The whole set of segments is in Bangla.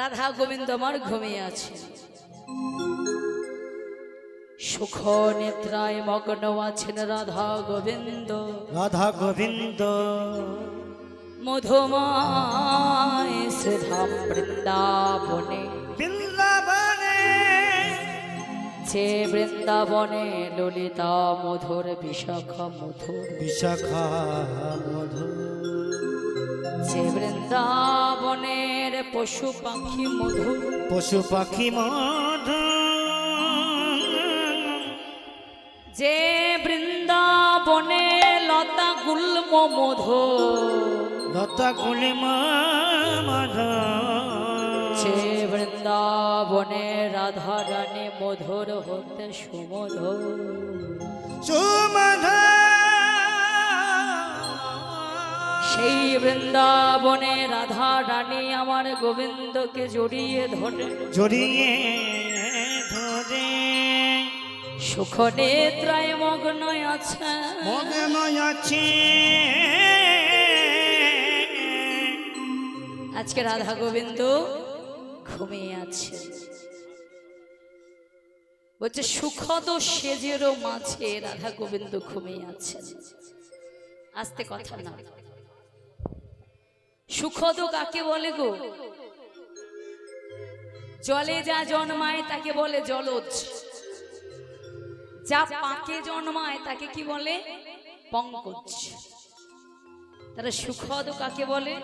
রাধা গোবিন্দ আমার ঘুমিয়ে আছে। সুখ নেত্রায় মগ্ন আছেন রাধা গোবিন্দ। রাধা গোবিন্দ। মধুমায় সুধাম বৃন্দাবনে বৃন্দাবনে যে বৃন্দাবনে ললিতা মধুর বিশাখা মধুর। বিশাখা মধু যে বৃন্দাবনের পশু পাখি মধুর। পশু পাখি মধু যে বৃন্দাবনে লতা গুল্ম মধু লতা কুলি মধু যে বৃন্দাবনে রাধা রানী মধুর হতে সুমধুর। সুমধু সেই বৃন্দাবনে রাধা রানী আমার গোবিন্দকে জড়িয়ে ধরে। জড়িয়ে ধরে। সুখ নেত্রায় মগ্ন আছে। মগ্ন আছে। আজকে রাধা গোবিন্দ ঘুমিয়ে আছে। বলছে, সুখদ সেজেরও মাঝে রাধা গোবিন্দ ঘুমিয়ে আছে আসতে কথা না। সুখদ কাকে বলে গো? জলে যা জন্মায় তাকে বলে জলজ। যা পাকে জন্মায় তাকে কি বলে? পঙ্কজ। তারা সুখদ কাকে বলে?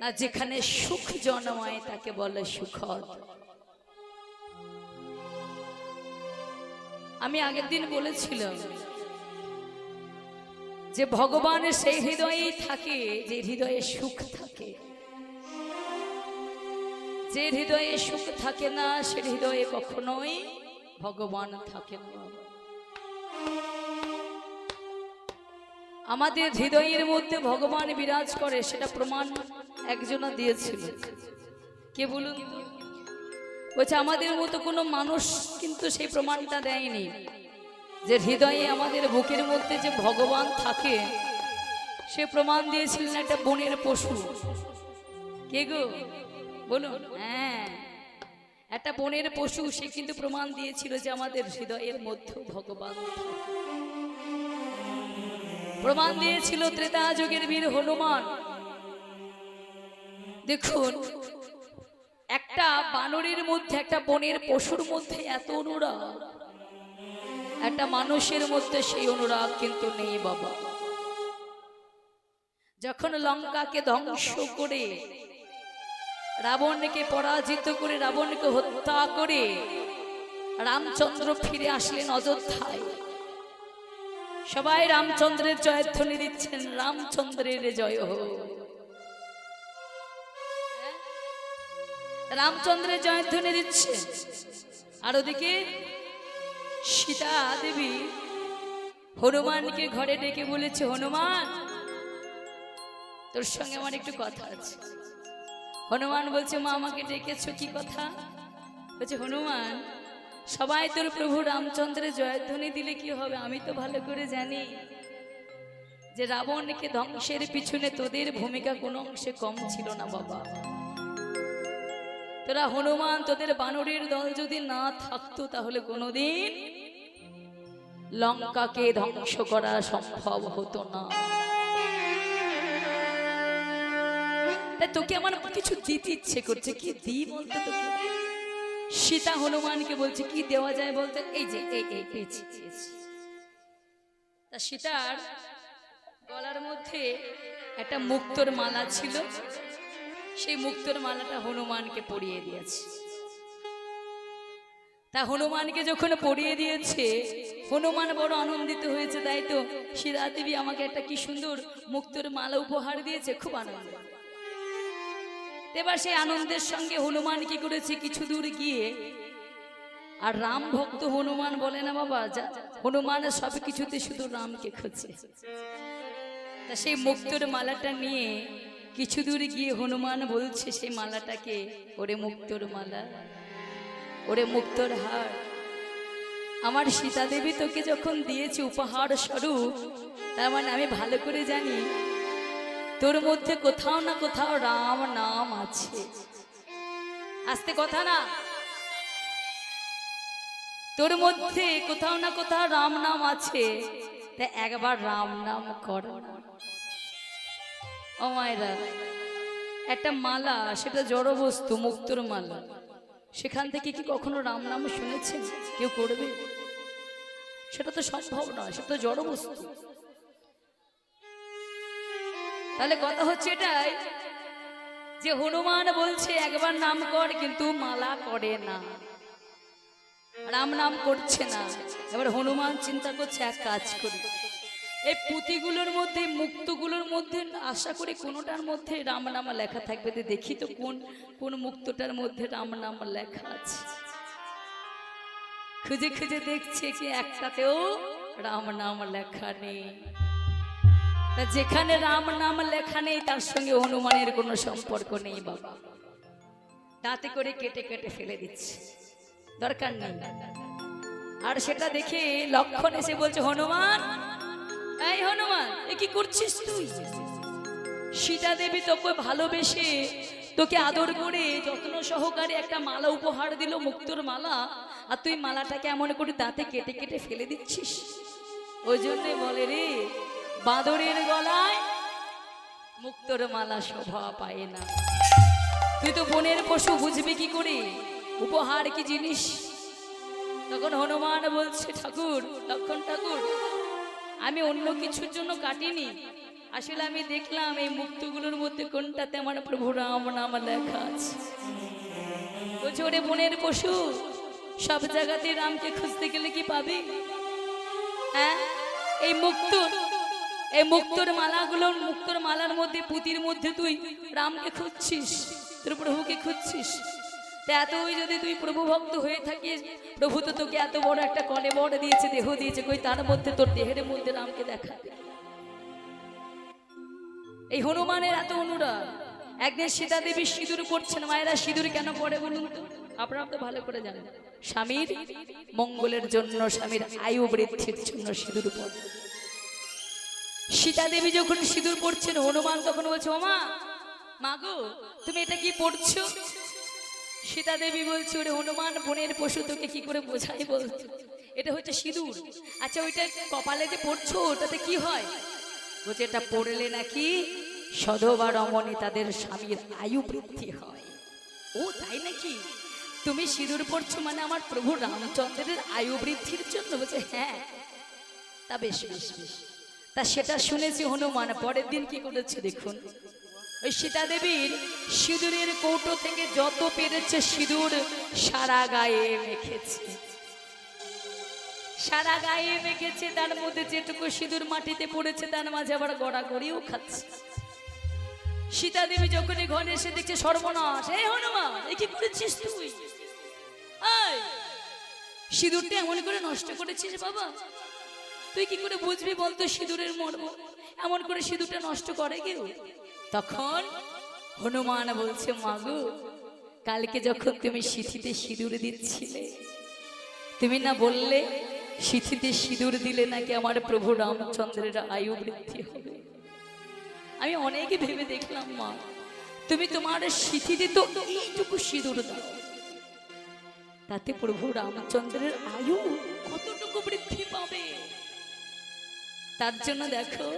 না যেখানে সুখ জন্মায় তাকে বলে সুখদ। আমি আগের দিন বলেছিলাম যে ভগবান সেই হৃদয়েই থাকে, যে হৃদয়ে সুখ থাকে। যে হৃদয়ে সুখ থাকে না, সে হৃদয়ে কখনোই ভগবান থাকে না। আমাদের হৃদয়ের মধ্যে ভগবান বিরাজ করে, সেটা প্রমাণ একজনা দিয়েছিল। কে বলুন বলছে, আমাদের মতো কোনো মানুষ কিন্তু সেই প্রমাণটা দেয়নি যে হৃদয়ে আমাদের বুকের মধ্যে যে ভগবান থাকে, সে প্রমাণ দিয়েছিলেন একটা বনের পশু। কে গো? বলুন। হ্যাঁ। একটা বনের পশু, সে কিন্তু প্রমাণ দিয়েছিল যে আমাদের হৃদয়ের মধ্যে ভগবান প্রমাণ দিয়েছিল ত্রেতা যুগের বীর হনুমান। দেখুন, একটা বানরের মধ্যে, একটা বনের পশুর মধ্যে এত অনুরাগ। একটা মানুষের মধ্যে সেই অনুরাগ কিন্তু নেই বাবা। যখন লঙ্কাকে ধ্বংস করে, রাবণকে পরাজিত করে, রাবণকে হত্যা করে, রামচন্দ্র ফিরে আসলেন অযোধ্যায়। সবাই রামচন্দ্রের জয়ধ্বনি দিচ্ছেন, রামচন্দ্রের জয় হোক। রামচন্দ্রের জয়ধ্বনি দিচ্ছে। আর ওদিকে সীতা দেবী হনুমানকে ঘরে ডেকে বলেছে, হনুমান, তোর সঙ্গে আমার একটু কথা আছে। হনুমান বলছে, মা আমাকে ডেকেছো, কি কথা? বলছে, হনুমান, সবাই তোর প্রভু রামচন্দ্রের জয়ধ্বনি দিলে কি হবে? আমি তো ভালো করে জানি যে রাবণকে ধ্বংসের পিছনে তোদের ভূমিকা কোনো অংশে কম ছিল না, বাবা। তোরা হনুমান, তোদের বানরের দল যদি না থাকতো তাহলে কোনোদিন লঙ্কাকে ধ্বংস করা সম্ভব হতো না। তোকে আমার কিছু দিতে ইচ্ছে করছে? কি দি বলতে তোকে? সীতা হনুমানকে বলছে, কি দেওয়া যায় বলতে? এই যে তা সীতার গলার মধ্যে একটা মুক্তোর মালা ছিল। সেই মুক্তোর মালাটা হনুমানকে পরিয়ে দিয়েছে। তা হনুমানকে যখন পরিয়ে দিয়েছে, হনুমান বড় আনন্দিত হয়েছে, তাই তো সীতা দেবী আমাকে একটা কি সুন্দর মুক্তোর মালা উপহার দিয়েছে, খুব আনন্দ। এবার সেই আনন্দের সঙ্গে হনুমান কি করেছে, কিছু দূর গিয়ে, আর রাম ভক্ত হনুমান বলে, না বাবা, যা, হনুমান সব কিছুতে শুধু রামকে খুঁজছে। তা সেই মুক্তোর মালাটা নিয়ে কিছু দূর গিয়ে হনুমান বলছে সেই মালাটাকে, ওরে মুক্তোর মালা, ওরে মুক্তোর হার। আমার সীতা দেবী তোকে যখন দিয়েছে উপহার স্বরূপ, তার মানে আমি ভালো করে জানি, তোর মধ্যে কোথাও না কোথাও রাম নাম আছে। আসতে কথা না। তোর মধ্যে কোথাও না কোথাও রাম নাম আছে। তা একবার রাম নাম কর। না। ও মায়েরা, একটা মালা, সেটা জড় বস্তু মুক্তর মালা। সেখান থেকে কি কখনো রাম নাম শুনেছেন কেউ করবে সেটা তো সম্ভব নয়, সেটা তো জড় বস্তু তাহলে কথা হচ্ছে এটাই যে হনুমান বলছে, একবার নাম কর, কিন্তু মালা করে না। রাম নাম করছে না। এবার হনুমান চিন্তা করছে, এক কাজ করি। এই পুঁথিগুলোর মধ্যে, মুক্তগুলোর মধ্যে, আশা করি কোনোটার মধ্যে রাম নাম লেখা থাকবে তো দেখি তো কোন কোন মুক্তটার মধ্যে রাম নাম লেখা আছে। খুঁজে খুঁজে দেখছে কি একটাতেও রাম নাম লেখা নেই। তা যেখানে রাম নাম লেখা নেই, তার সঙ্গে হনুমানের কোনো সম্পর্ক নেই বাবা। দাঁতে করে কেটে কেটে ফেলে দিচ্ছে। দরকার নেই। আর সেটা দেখে লক্ষণ এসে বলছে, হনুমান এই হনুমান, এ কি করছিস তুই? সীতা দেবী তোকে ভালোবেসে তোকে আদর করে যত্ন সহকারে একটা মালা উপহার দিল, মুক্তোর মালা। আর তুই মালাটাকে এমন করে দাঁতে কেটে কেটে ফেলে দিচ্ছিস? ওই জন্যে বলে রে, বাঁদরের গলায় মুক্তোর মালা শোভা পায় না। তুই তো বনের পশু, বুঝবি কি করে? উপহার কি জিনিস? তখন হনুমান বলছে, ঠাকুর, লক্ষণ ঠাকুর আমি অন্য কিছুর জন্য কাটিনি। আসলে আমি দেখলাম এই মুক্তগুলোর মধ্যে কোনটাতে আমার প্রভু রাম নাম লেখা আছে। ওরে বনের পশু, সব জায়গাতে রামকে খুঁজতে গেলে কি পাবি? হ্যাঁ? এই মুক্তর এই মুক্তর মালাগুলোর মুক্তর মালার মধ্যে পুঁতির মধ্যে তুই রামকে খুঁজছিস, তোর প্রভুকে খুঁজছিস। এতই যদি তুই প্রভু ভক্ত হয়ে থাকিস, প্রভু তো তোকে এত বড় একটা কলে বড় দিয়েছে, দেহ দিয়েছে, কই তার মধ্যে তোর দেহের মধ্যে রামকে দেখা এই হনুমানের এত অনুরাগ। একদিন সীতা দেবী সিঁদুর পড়ছেন মায়েরা সিঁদুর কেন পড়ে বলুন তো? আপনারা তো ভালো করে জানেন। স্বামীর মঙ্গলের জন্য, স্বামীর আয়ু বৃদ্ধির জন্য সিঁদুর পড়ে সীতা দেবী যখন সিঁদুর পড়ছেন হনুমান তখন বলছে, ওমা মাগো তুমি এটা কি পড়ছো সীতা দেবী বলছে, ওরে হনুমান, বনের পশু তোকে কি করে বোঝাই বলতো এটা হচ্ছে সিঁদুর। আচ্ছা ওইটা কপালে যে পড়ছো, ওটাতে কি হয়? বলছে, এটা পড়লে নাকি সধবা রমণী তাদের স্বামীর আয়ু বৃদ্ধি হয়। ও, তাই নাকি? তুমি সিঁদুর পড়ছো মানে আমার প্রভু রামচন্দ্রের আয়ু বৃদ্ধির জন্য? বলছে হ্যাঁ। তা বেশ বেশ বেশ। তা সেটা শুনেছি হনুমান, পরের দিন কি করেছে দেখুন। ওই সীতা দেবীর সিঁদুরের কৌটো থেকে যত পেরেছে সিঁদুর, সারা গায়ে মেখেছে। সারা গায়ে মেখেছে, তার মধ্যে যেটুকু সিঁদুর মাটিতে পড়েছে, তার মাঝে আবার গড়াগড়িও খাচ্ছে। সীতা দেবী যখনই ঘরে এসে দেখছে সর্বনাশ, এই হনুমান, এ কি করেছিস তুই? সিঁদুরটা এমন করে নষ্ট করেছিস বাবা। তুই কি করে বুঝবি বলতো সিঁদুরের মর্ম? এমন করে সিঁদুরটা নষ্ট করে কেউ তখন হনুমান বলছে মাগো কালকে যখন তুমি সিথিতে সিঁদুর দিচ্ছিলে, তুমি না বললে সিথিতে সিঁদুর দিলে নাকি আমার প্রভু রামচন্দ্রের আয়ু বৃদ্ধি হবে? আমি অনেকে ভেবে দেখলাম, মা, তুমি তোমার সিথিতে তো এইটুকু সিঁদুর দাও। তাতে প্রভু রামচন্দ্রের আয়ু কতটুকু বৃদ্ধি পাবে? তার জন্য দেখো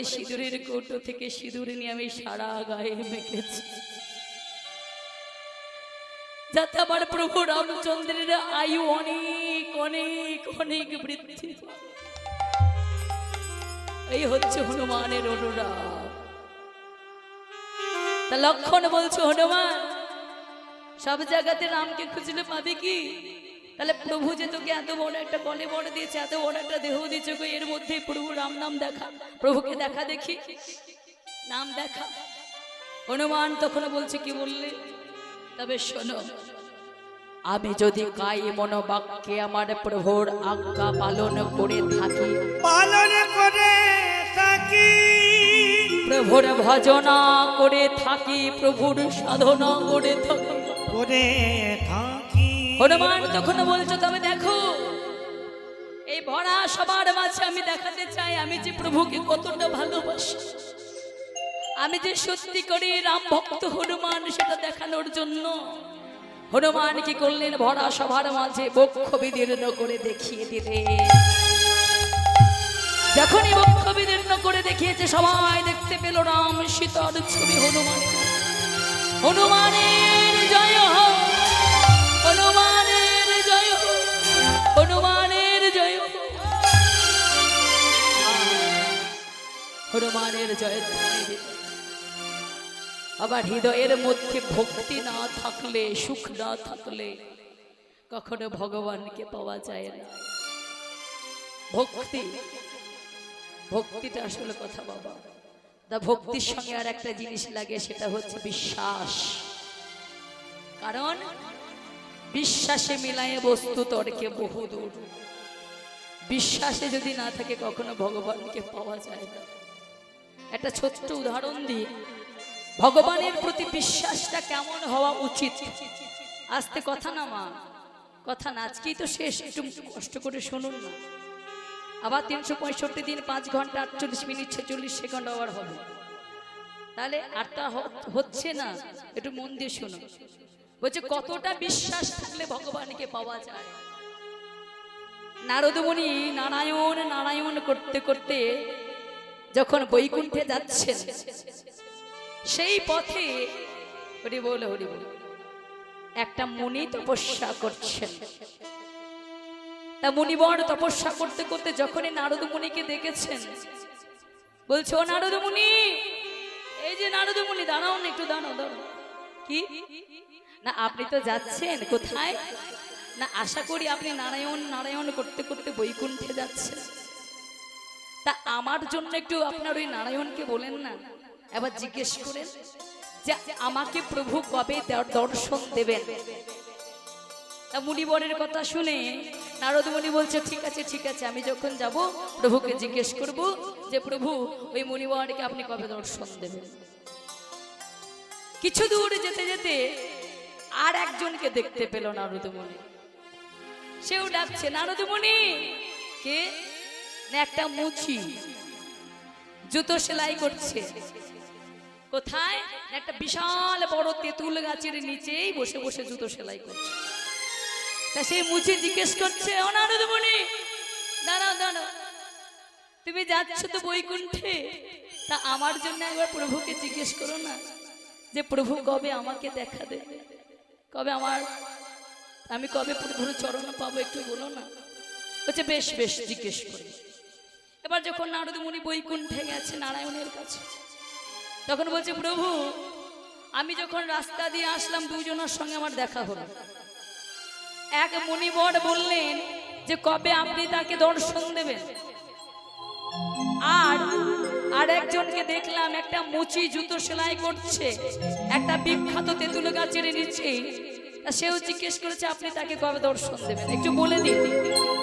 এই সিঁদুরের কৌটো থেকে সিঁদুর নিয়ে আমি সারা গায়ে মেখেছি। যাতে আমার প্রভু রামচন্দ্রের আয়ু অনেক অনেক অনেক বৃদ্ধি এই হচ্ছে হনুমানের অনুরাগ। তা লক্ষণ বলছো হনুমান? সব জায়গাতে রামকে খুঁজলে পাবে কি? তাহলে প্রভু যে তোকে এত বড় একটা কলে বড় দিয়েছে এত বড় একটা দেহ দিয়েছে এর মধ্যে প্রভু রাম নাম দেখা। প্রভুকে দেখা দেখি। নাম দেখা। হনুমান তখন বলছে কি বললে? তবে শোনো আমি যদি কাই মনোবাক্যে আমার প্রভুর আজ্ঞা পালন করে থাকি পালন করে থাকি। প্রভুর ভজনা করে থাকি প্রভুর সাধনা করে থাকি। করে থাকি। হনুমান তখন বলছো তবে দেখো। এই ভরা সবার মাঝে আমি দেখাতে চাই, আমি যে প্রভুকে কতটা ভালোবাসি। আমি যে সত্যি করে, রাম ভক্ত হনুমান, সেটা দেখানোর জন্য। হনুমান কি করলেন? ভরা সবার মাঝে বক্ষ বিদীর্ণ করে দেখিয়ে দিলে। যখনই বক্ষ বিদীর্ণ করে দেখিয়েছে, সবাই দেখতে পেল রাম সীতার ছবি হনুমানের। হনুমানের জয় হোক! হনুমানের জয়ধ্বনি আবার হৃদয়ের মধ্যে ভক্তি না থাকলে, সুখ না থাকলে কখনো ভগবানকে পাওয়া যায় না। ভক্তি, ভক্তিটা আসলে কথা বাবা। তা ভক্তির সঙ্গে আর একটা জিনিস লাগে, সেটা হচ্ছে বিশ্বাস। কারণ বিশ্বাসে মিলায়ে বস্তু তর্কে বহুদূর। বিশ্বাসে যদি না থাকে, কখনো ভগবানকে পাওয়া যায় না। একটা ছোট্ট উদাহরণ দিই। ভগবানের প্রতি বিশ্বাসটা কেমন হওয়া উচিত? আস্তে কথা না মা, কথা না, আজকেই তো শেষ, একটু কষ্ট করে শুনুন না। আবার তিনশো পঁয়ষট্টি দিন, পাঁচ ঘণ্টা, আটচল্লিশ মিনিট, ছেচল্লিশ সেকেন্ড আবার হবে। তাহলে আরটা হ- হচ্ছে না, একটু মন দিয়ে শুনুন। বলছে, কতটা বিশ্বাস থাকলে ভগবানকে পাওয়া যায়? নারদমণি, নারায়ণ নারায়ণ করতে করতে যখন বৈকুণ্ঠে যাচ্ছেন, সেই পথে হরি বল হরি বল। একটা মুনি তপস্যা করছেন। তা মুনিবর তপস্যা করতে করতে যখনই নারদ মুনিকে দেখেছেন, বলছে, ও নারদ মুনি, এই যে নারদ মুনি, দাঁড়াও না একটু, দাঁড়াও দাঁড়াও। কি? না, আপনি তো যাচ্ছেন, কোথায়? না, আশা করি আপনি নারায়ণ নারায়ণ করতে করতে বৈকুণ্ঠে যাচ্ছেন। তা আমার জন্য একটু আপনার ওই নারায়ণকে বলেন না। এবার জিজ্ঞেস করেন যে আমাকে প্রভু কবে দর্শন দেবেন? তা মুনিবরের কথা শুনে নারদ মুনি বলছে, ঠিক আছে ঠিক আছে, আমি যখন যাব, প্রভুকে জিজ্ঞেস করব যে, প্রভু, ওই মুনিবরকে আপনি কবে দর্শন দেবেন? কিছু দূর যেতে যেতে আর একজনকে দেখতে পেল নারদ মুনি। সেও ডাকছে, নারদ মুনি, কে? না একটা মুচি। জুতো সেলাই করছে। কোথায়? একটা বিশাল বড় তেঁতুল গাছের নিচেই বসে বসে জুতো সেলাই করছে। তা সেই মুচি জিজ্ঞেস করছে ও নারদমণি দাঁড়াও দাঁড়াও। তুমি যাচ্ছ তো বৈকুণ্ঠে? তা আমার জন্য একবার প্রভুকে জিজ্ঞেস করো না যে প্রভু কবে আমাকে দেখা দেবে? কবে আমার, আমি কবে প্রভুর চরণ পাবো একটু বলো না? বলছে, বেশ বেশ, জিজ্ঞেস করি। এবার যখন নারদ মুনি বৈকুণ্ঠে গেছে নারায়ণের কাছে, তখন বলছে, প্রভু, আমি যখন রাস্তা দিয়ে আসলাম, দুজনের সঙ্গে আমার দেখা হলো। এক মুনিবর বললেন যে, কবে আপনি তাকে দর্শন দেবেন? আর আর একজনকে দেখলাম, একটা মুচি জুতো সেলাই করছে, একটা বিখ্যাত তেঁতুল গাছের নিচে। তা সেও জিজ্ঞেস করেছে, আপনি তাকে কবে দর্শন দেবেন? একটু বলে দিন,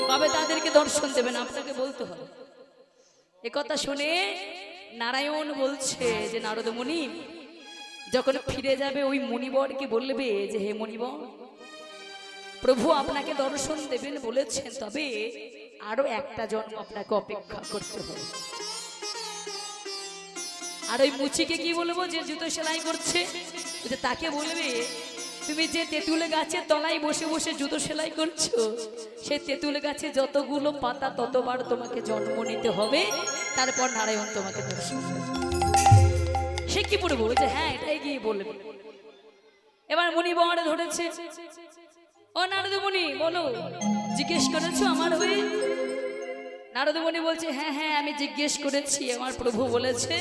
কবে তাদেরকে দর্শন দেবেন, আপনাকে বলতে হবে। এ কথা শুনে নারায়ণ বলছে যে নারদ মুনি যখন ফিরে যাবে ওই মুনিবরকে বলবে যে হে মুনিবর প্রভু আপনাকে দর্শন দেবেন বলেছেন তবে আরও একটা জন্ম আপনাকে অপেক্ষা করতে হবে। আর ওই মুচিকে কি বলব যে জুতো সেলাই করছে? যে তাকে বলবে তুমি যে তেঁতুল গাছের তলায় বসে বসে জুতো সেলাই করছ, সেই তেঁতুল গাছে যতগুলো পাতা ততবার তোমাকে জন্ম নিতে হবে, তারপর নারায়ণ তোমাকে দর্শন সে কি পড়ব যে হ্যাঁ এটাই গিয়ে বলবে। এবার মুনি বহারে ধরেছে, ও নারদমণি, বলো, জিজ্ঞেস করেছ আমার হয়ে? নারদমণি বলছে হ্যাঁ হ্যাঁ আমি জিজ্ঞেস করেছি, আমার প্রভু বলেছে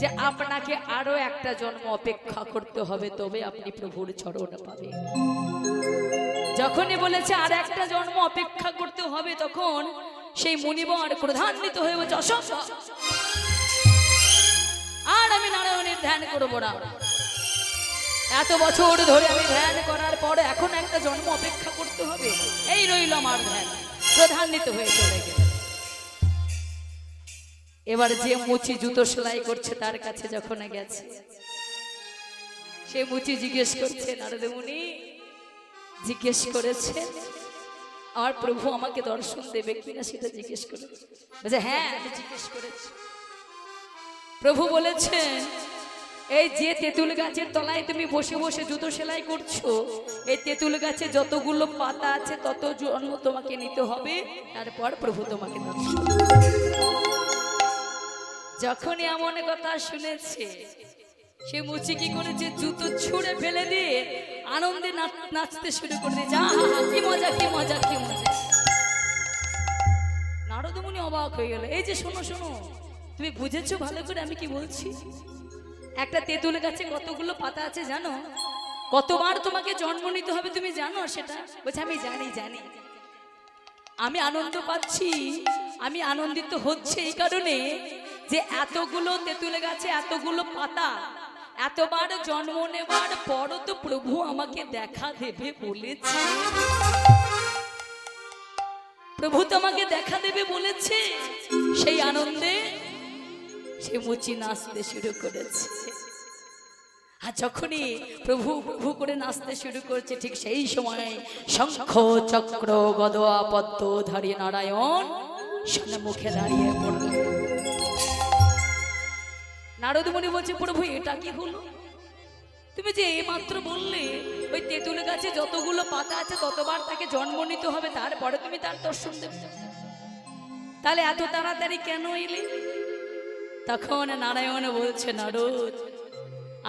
যে আপনাকে আরও একটা জন্ম অপেক্ষা করতে হবে, তবে আপনি প্রভুর চরণ পাবেন। যখনই বলেছে আর একটা জন্ম অপেক্ষা করতে হবে, তখন সেই মুনিবর প্রধান্বিত হয়ে বলছে অসম্ভব আর আমি নারায়ণের ধ্যান করব না। এত বছর ধরে আমি ধ্যান করার পরে এখন একটা জন্ম অপেক্ষা করতে হবে। এই রইল আমার ধ্যান। প্রধান্বিত হয়ে চলে গেল। এবার যে মুচি জুতো সেলাই করছে তার কাছে যখন গেছে, সে মুচি জিজ্ঞেস করছে নারদমুনি জিজ্ঞেস করেছে আমার প্রভু আমাকে দর্শন দেবে কিনা সেটা জিজ্ঞেস করেছে। বলছে হ্যাঁ জিজ্ঞেস করেছি। প্রভু বলেছেন এই যে তেঁতুল গাছের তলায় তুমি বসে বসে জুতো সেলাই করছ, এই তেঁতুল গাছে যতগুলো পাতা আছে তত জন্ম তোমাকে নিতে হবে, তারপর প্রভু তোমাকে দর্শন যখনই এমন কথা শুনেছে, সে মুচি কি করেছে জুতো ছুঁড়ে ফেলে দিয়ে আনন্দে নাচ- নাচতে শুরু করে কি মজা কি মজা কি মজা। নারদমুনি অবাক হয়ে গেল। এই যে শোনো শোনো, তুমি বুঝেছ ভালো করে আমি কি বলছি? একটা তেঁতুল গাছে কতগুলো পাতা আছে জানো? কতবার তোমাকে জন্ম নিতে হবে তুমি জানো সেটা? বলছে, আমি জানি জানি। আমি আনন্দ পাচ্ছি, আমি আনন্দিত হচ্ছে এই কারণে যে এতগুলো তেঁতুল গাছে এতগুলো পাতা, এতবার জন্ম নেবার পরও তো প্রভু আমাকে দেখা দেবে বলেছে। প্রভু তোমাকে দেখা দেবে বলেছে। সেই আনন্দে সে মুচি নাচতে শুরু করেছে। আর যখনই প্রভু প্রভু করে নাচতে শুরু করছে, ঠিক সেই সময় শঙ্খ চক্র গদোয়া পদ্ম ধারী নারায়ণ মুখে দাঁড়িয়ে পড়ল। নারদ মুনি বলছে, প্রভু, এটা কি হলো? তুমি যে এইমাত্র বললে, ওই তেঁতুল গাছে যতগুলো পাতা আছে, ততবার তাকে জন্ম নিতে হবে, তারপরে তুমি তার দর্শন দেবে। তাহলে এত তাড়াতাড়ি কেন এলে? তখন নারায়ণ বলছে, নারদ,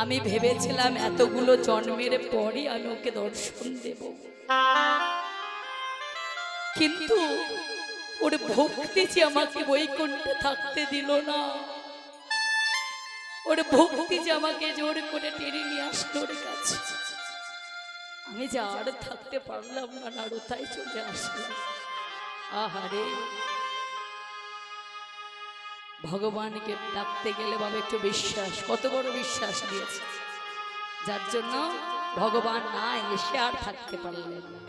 আমি ভেবেছিলাম এতগুলো জন্মের পরই আমি ওকে দর্শন দেব। কিন্তু ওর ভক্তি যে আমাকে বৈকুণ্ঠে থাকতে দিল না। ওর ভক্তি যে আমাকে জোর করে টেনে নিয়ে আসলো ওর কাছে। আমি যে আর থাকতে পারলাম না নাড়ু তাই চলে আসলাম আহারে। ভগবানকে ডাকতে গেলে বাবা একটু বিশ্বাস, কত বড় বিশ্বাস দিয়েছে। যার জন্য ভগবান না এসে আর থাকতে পারলেন না।